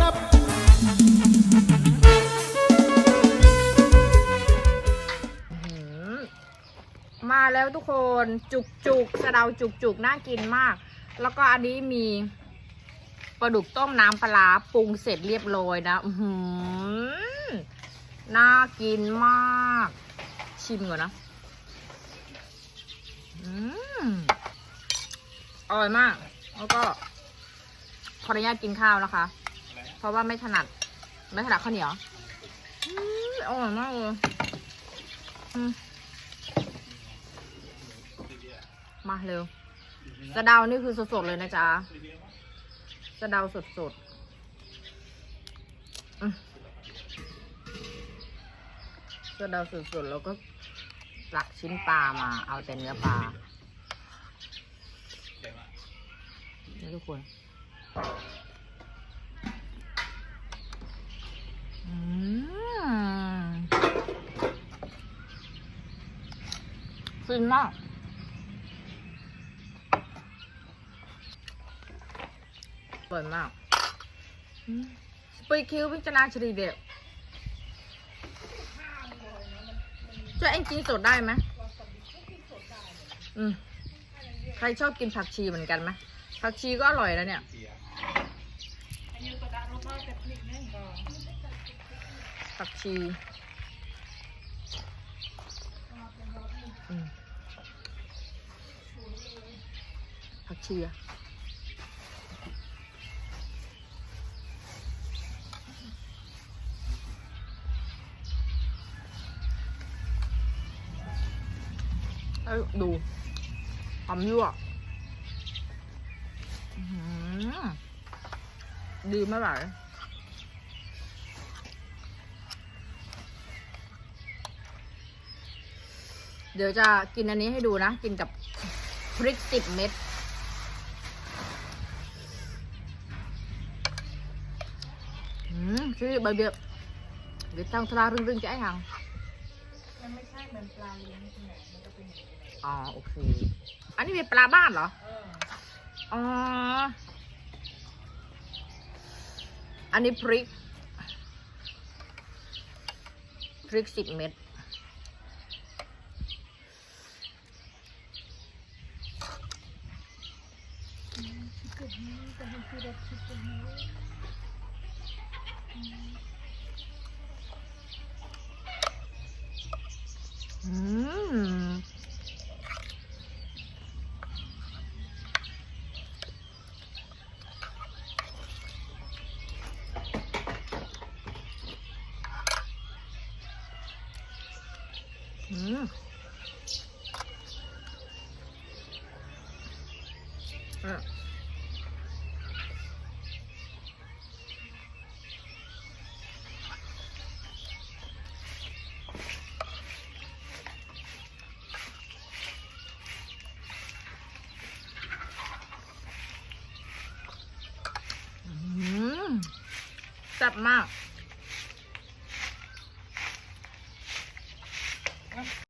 ครับ มาแล้วทุกคนจุกจุกสะเดาจุกจุกน่ากินมาก แล้วก็อันนี้มีปลาดุกต้มน้ำปลาปรุงเสร็จเรียบร้อยนะหือน่ากินมาก ชิมก่อนนะอืมอร่อยมาก แล้วก็ขออนุญาตกินข้าวนะคะ เพราะว่าไม่ถนัด ไม่ถนัดข้าวเหนียวอืมอร่อยมากเลยอืมาเร็วสะเดานี่คือสดๆเลยนะจ๊ะสะเดาสดๆอืมสะเดาสดๆแล้วก็ตักชิ้นปลามา เอาแต่เนื้อปลานี่ทุกคนอืม ฟินมาก อร่อยมากสปริคิวพิจารณาชรีเดียวจะเอ็งกินสดได้ไหมอืม ใครชอบกินผักชีเหมือนกันไหมผักชีก็อร่อยแล้วเนี่ยผักชีอืม ผักชีอะเอ้ยดูความยั่วดีไม่ไหวเดี๋ยวจะกินอันนี้ให้ดูนะ กินกับพริกสิบเม็ด อืมชื่อใบเบียบเดี๋ยวตั้งทรารึงๆจะไอ้หัง มันไม่ใช่เหมือนปลาเลี้ยงที่ไหนมันจะเป็นอย่างนี้ อ๋อโอเค อันนี้เป็นปลาบ้านเหรอ เออ อ๋อ อันนี้พริก พริกสิบเม็ด อืม อืมอ่ ะอืม แซ่บมาก